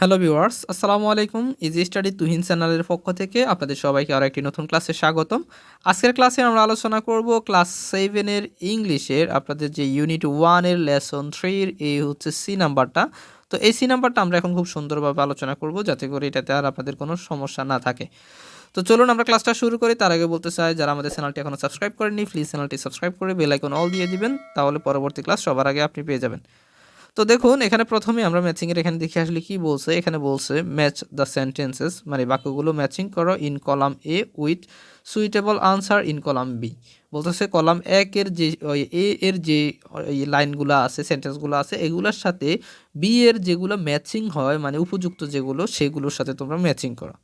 Hello viewers আসসালামু আলাইকুম easy study Tuhin চ্যানেলের পক্ষ থেকে আপনাদের সবাইকে আরও একটি নতুন ক্লাসে স্বাগতম। আজকের ক্লাসে আমরা আলোচনা করব ক্লাস সেভেনের ইংলিশের আপনাদের যে ইউনিট ওয়ানের লেসন থ্রির এই হচ্ছে সি নাম্বারটা তো এই সি নাম্বারটা আমরা এখন খুব সুন্দরভাবে আলোচনা করব যাতে করে এটাতে আর আপনাদের কোনো সমস্যা না থাকে। তো চলুন আমরা ক্লাসটা শুরু করি। তার আগে বলতে চাই, যারা আমাদের চ্যানেলটি এখনও সাবস্ক্রাইব করেননি প্লিজ চ্যানেলটি সাবস্ক্রাইব করে বেল আইকন অল দিয়ে দিবেন, তাহলে পরবর্তী ক্লাস সবার আগে আপনি পেয়ে যাবেন। তো দেখুন, এখানে প্রথমে আমরা ম্যাচিংয়ের এখানে দেখে আসলে কি বলছে। এখানে বলছে ম্যাচ দ্য সেন্টেন্সেস মানে বাক্যগুলো ম্যাচিং করো in column A with suitable answer in column B বলতেছে কলাম একের যে এ এর যে লাইনগুলো আছে সেন্টেন্সগুলো আছে, এগুলোর সাথে বি এর যেগুলো ম্যাচিং হয় মানে উপযুক্ত যেগুলো, সেগুলোর সাথে তোমরা ম্যাচিং করো।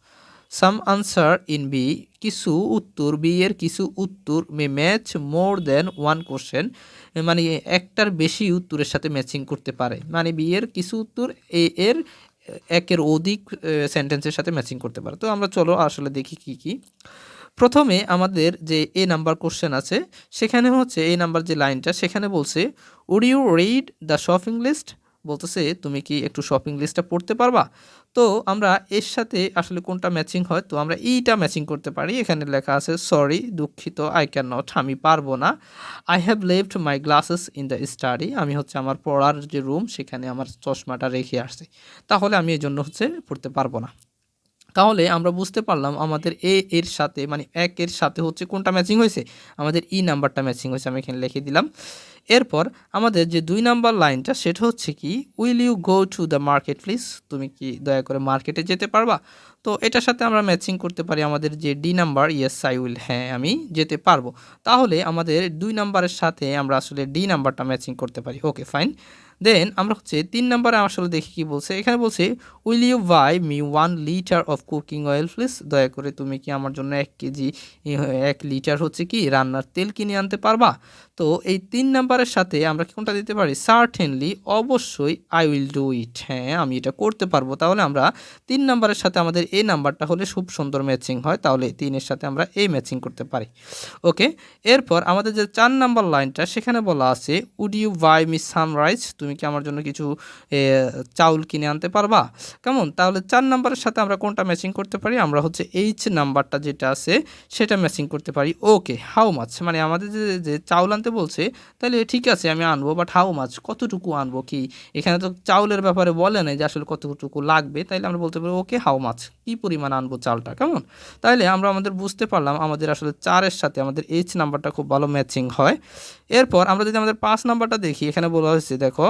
সাম আনসার ইন বি কিছু উত্তর বি এর কিছু উত্তর may match more than one question মানে একটার বেশি উত্তরের সাথে ম্যাচিং করতে পারে। মানে বি এর কিছু উত্তর এ এর একের অধিক সেন্টেন্সের সাথে ম্যাচিং করতে পারে। তো আমরা চলো আসলে দেখি কি কি। প্রথমে আমাদের যে এ নাম্বার কোশ্চেন আছে, সেখানে হচ্ছে এই নাম্বার যে লাইনটা, সেখানে বলছে would you read the shopping list বলতেছে, তুমি কি একটু শপিং লিস্টটা পড়তে পারবা? তো আমরা এর সাথে আসলে কোনটা ম্যাচিং হয়? তো আমরা ইটা ম্যাচিং করতে পারি। এখানে লেখা আছে সরি দুঃখিত আই ক্যান নট আমি পারব না। I have left my glasses in the study আমি হচ্ছে আমার পড়ার যে রুম সেখানে আমার চশমাটা রেখে আসছি। তাহলে আমি এই জন্য হচ্ছে পড়তে পারব না। তাহলে আমরা বুঝতে পারলাম আমাদের এ এর সাথে মানে এক এর সাথে হচ্ছে কোনটা ম্যাচিং হয়েছে? আমাদের ই নাম্বারটা ম্যাচিং হয়েছে, আমি এখানে লিখে দিলাম। এরপর আমাদের যে দুই নাম্বার লাইনটা সেটা হচ্ছে কি will you go to the market please তুমি কি দয়া করে মার্কেটে যেতে পারবা? তো এটার সাথে আমরা ম্যাচিং করতে পারি আমাদের যে D number yes I will হ্যাঁ আমি যেতে পারব। তাহলে আমাদের দুই নাম্বারের সাথে আমরা আসলে ডি নাম্বারটা ম্যাচিং করতে পারি। ওকে ফাইন দেন আমরা হচ্ছে তিন নাম্বারে আসলে দেখি কি বলছে। এখানে বলছে will you buy me one litre of cooking oil please দয়া করে তুমি কি আমার জন্য এক কেজি এক লিটার হচ্ছে কি রান্নার তেল কিনে আনতে পারবা? তো এই তিন নাম্বারের সাথে আমরা কি কোনটা দিতে পারি? সার্টেনলি অবশ্যই আই উইল ডু ইট হ্যাঁ আমি এটা করতে পারব। তাহলে আমরা তিন নাম্বারের সাথে আমাদের এই নাম্বারটা হলে খুব সুন্দর ম্যাচিং হয়। তাহলে তিনের সাথে আমরা এই ম্যাচিং করতে পারি। ওকে এরপর আমাদের যে চার নাম্বার লাইনটা, সেখানে বলা আছে would you buy me sunrise তুমি কি আমার জন্য কিছু চাউল কিনে আনতে পারবা? কেমন? তাহলে চার নাম্বারের সাথে আমরা কোনটা ম্যাচিং করতে পারি? আমরা হচ্ছে এইচ নাম্বারটা যেটা আছে, সেটা ম্যাচিং করতে পারি। ওকে হাউ মাছ মানে আমাদের যে যে চাউল আনতে বলছে, তাহলে ঠিক আছে, আমি আনব বাট হাউ মাছ কতটুকু আনব কি? এখানে তো চাউলের ব্যাপারে বলে নাই যে আসলে কতটুকু লাগবে। তাইলে আমরা বলতে পারি ওকে হাউ মাছ কী পরিমাণ আনব চালটা কেমন? তাইলে আমরা আমাদের বুঝতে পারলাম, আমাদের আসলে চারের সাথে আমাদের এইচ নাম্বারটা খুব ভালো ম্যাচিং হয়। এরপর আমরা যদি আমাদের পাঁচ নাম্বারটা দেখি, এখানে বলা হয়েছে, দেখো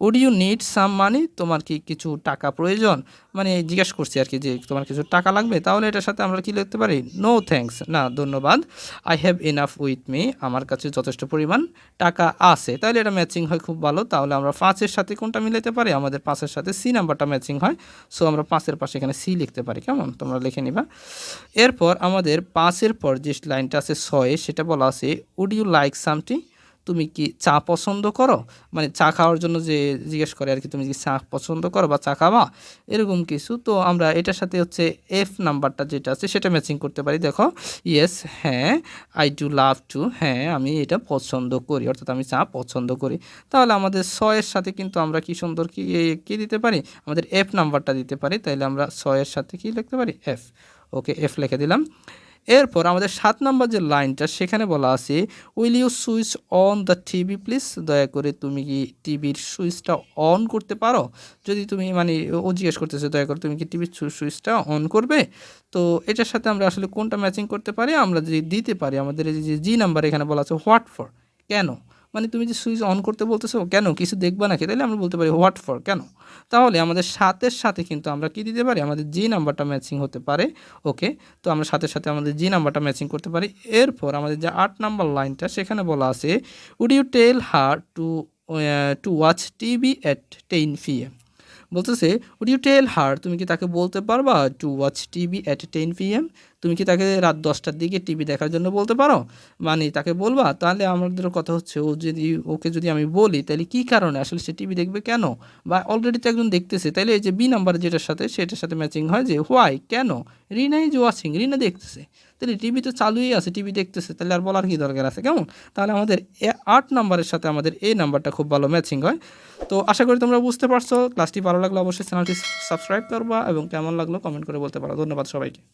would you need some money তোমার কি কিছু টাকা প্রয়োজন? মানে জিজ্ঞেস করছি আর কি যে তোমার কিছু টাকা লাগবে? তাহলে এটার সাথে আমরা কি লিখতে পারি? নো থ্যাঙ্কস না, ধন্যবাদ। I have enough with me আমার কাছে যথেষ্ট পরিমাণ টাকা আছে। তাহলে এটা ম্যাচিং হয় খুব ভালো। তাহলে আমরা পাঁচের সাথে কোনটা মিলাতে পারি? আমাদের পাঁচের সাথে সি নাম্বারটা ম্যাচিং হয়। সো আমরা পাঁচের পাশে এখানে সি লিখতে পারি। কেমন? তোমরা লিখে নিবা। এরপর আমাদের পাঁচের পর যে লাইনটা আছে ছয়ে, সেটা বলা আছে উড ইউ লাইক সামথিং তুমি কি চা পছন্দ করো? মানে চা খাওয়ার জন্য যে জিজ্ঞেস করে আর কি, তুমি কি চা পছন্দ করো বা চা খাওয়া এরকম কিছু। তো আমরা এটার সাথে হচ্ছে এফ নাম্বারটা যেটা আছে, সেটা ম্যাচিং করতে পারি। দেখো ইয়েস হ্যাঁ আই ডু লাভ টু হ্যাঁ আমি এটা পছন্দ করি, অর্থাৎ আমি চা পছন্দ করি। তাহলে আমাদের ছয়ের সাথে কিন্তু আমরা কি সুন্দর কি কী দিতে পারি? আমাদের এফ নাম্বারটা দিতে পারি। তাইলে আমরা ছয়ের সাথে কি লিখতে পারি? এফ ওকে এফ লিখে দিলাম। এরপর আমাদের সাত নম্বর যে লাইনটা, সেখানে বলা আছে will you switch on the TV please দয়া করে তুমি কি টিভির সুইচটা অন করতে পারো? যদি তুমি মানে ও জিজ্ঞেস করতেছো, দয়া করে তুমি কি টিভির সুইচটা অন করবে? তো এটার সাথে আমরা আসলে কোনটা ম্যাচিং করতে পারি? আমরা যদি দিতে পারি, আমাদের যে জি নাম্বার এখানে বলা আছে হোয়াট ফর কেন? মানে তুমি যে সুইচ অন করতে বলতেছো, কেন? কিছু দেখবা নাকি? তাহলে আমরা বলতে পারি হোয়াট ফর কেন? তাহলে আমাদের সাতের সাথে কিন্তু আমরা কি দিতে পারি? আমাদের জি নাম্বারটা ম্যাচিং হতে পারে ওকে তো আমরা সাথে সাথে আমাদের জি নাম্বারটা ম্যাচিং করতে পারি। এরপর আমাদের যে আট নাম্বার লাইনটা সেখানে বলা আছে would you tell her to to watch TV at ten PM M বলতেছে উড ইউ টেল হার তুমি কি তাকে বলতে পারবা to watch TV at ten PM M তুমি কি তাকে রাত দশটার দিকে টিভি দেখার জন্য বলতে পারো? মানে তাকে বলবা, তাহলে আমাদের কথা হচ্ছে, ও যদি, ওকে যদি আমি বলি, তাহলে কি কারণে? আসলে সে টিভি দেখবে কেন? বা অলরেডি তো একজন দেখতেছে তাহলে এই যে বি নাম্বার যেটার সাথে, সেটার সাথে ম্যাচিং হয় যে হোয়াই কেন? রিনা ইজ ওয়াচিং রিনা দেখতেছে। তাহলে টিভি তো চালুই আছে, টিভি দেখতেছে, তাহলে আর বলার কি দরকার আছে? কেমন? তাহলে আমাদের আট নাম্বারের সাথে আমাদের এই নাম্বারটা খুব ভালো ম্যাচিং হয়। তো আশা করি তোমরা বুঝতে পারছ। ক্লাসটি ভালো লাগলে অবশ্যই চ্যানেলটি সাবস্ক্রাইব করবা এবং কেমন লাগল কমেন্ট করে বলতে পারো। ধন্যবাদ সবাইকে।